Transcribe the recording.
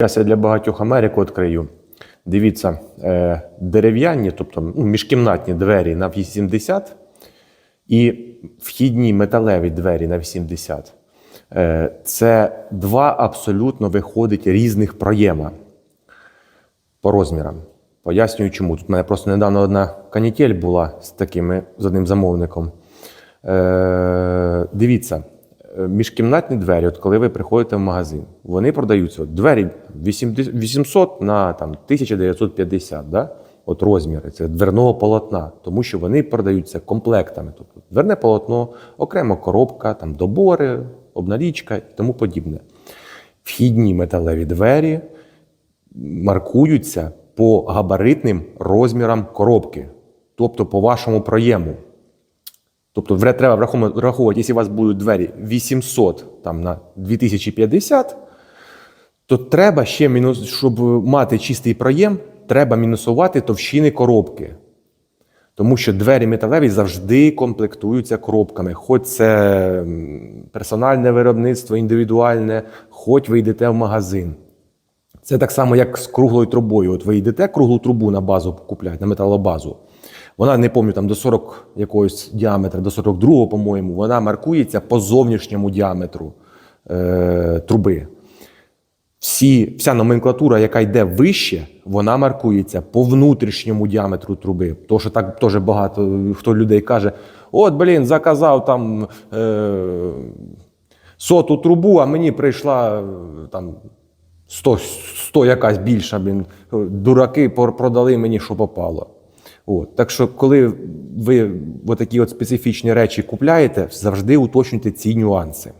Зараз я для багатьох Америку відкрию. Дивіться, е, дерев'яні, тобто ну, міжкімнатні двері на 80 і вхідні металеві двері на 80. Е, це два абсолютно виходить різних проєма по розмірам. Пояснюю, чому. Тут в мене просто недавно одна канітель була з такими з одним замовником. Е, дивіться, міжкімнатні двері, от коли ви приходите в магазин, вони продаються. От двері 800 на там, 1950, да? от розміри, це дверного полотна, тому що вони продаються комплектами. Тобто дверне полотно, окремо коробка, там, добори, обналічка і тому подібне. Вхідні металеві двері маркуються по габаритним розмірам коробки, тобто по вашому проєму. Тобто треба враховувати, якщо у вас будуть двері 800 там, на 2050, то треба ще мінус, щоб мати чистий проєм, треба мінусувати товщини коробки. Тому що двері металеві завжди комплектуються коробками. Хоч це персональне виробництво, індивідуальне, хоч ви йдете в магазин. Це так само, як з круглою трубою. От ви йдете круглу трубу на базу купляти, на металобазу. Вона не пам'ятаю, там до 40 якогось діаметра, до 42, по-моєму, вона маркується по зовнішньому діаметру е, труби. Всі, вся номенклатура, яка йде вище, вона маркується по внутрішньому діаметру труби. Тому що так теж багато хто людей каже: от, блін, заказав там е, соту трубу, а мені прийшла е, там 100, 100 якась більша, блін. Дураки продали мені, що попало. От. Так що, коли ви такі от специфічні речі купляєте, завжди уточнюйте ці нюанси.